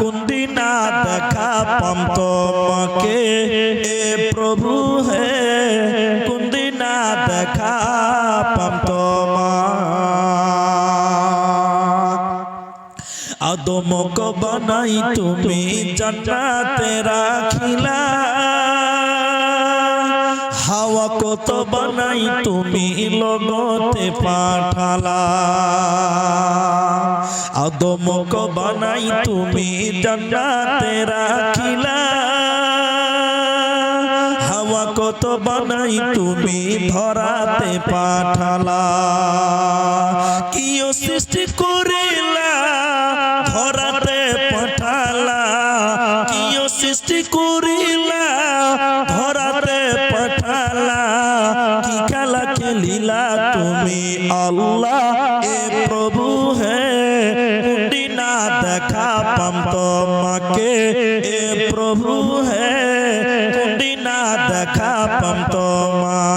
কুন্দিনা দেখা পাম তোমাকে? এ প্রভু হে কুন্দিনা দেখা পাম আদমক বানাই তুমি জান্নাতে রাখিলা। হাওয়া কত বানাই তুমি লগতে পাঠালা। আদমক বানাই তুমি জান্নাতে রাখিলা। হাওয়া কত বানাই তুমি ধরাতে পাঠালা। কিও সৃষ্টি করিলা ধরাতে পাঠালা। কিও সৃষ্টি করিলা ধরাতে পাঠালা। কি খেলা খেলিলা তুমি আল্লাহ? দেখা পাম তোমাকে এ প্রভু হে দিনা দেখা পাম তোমার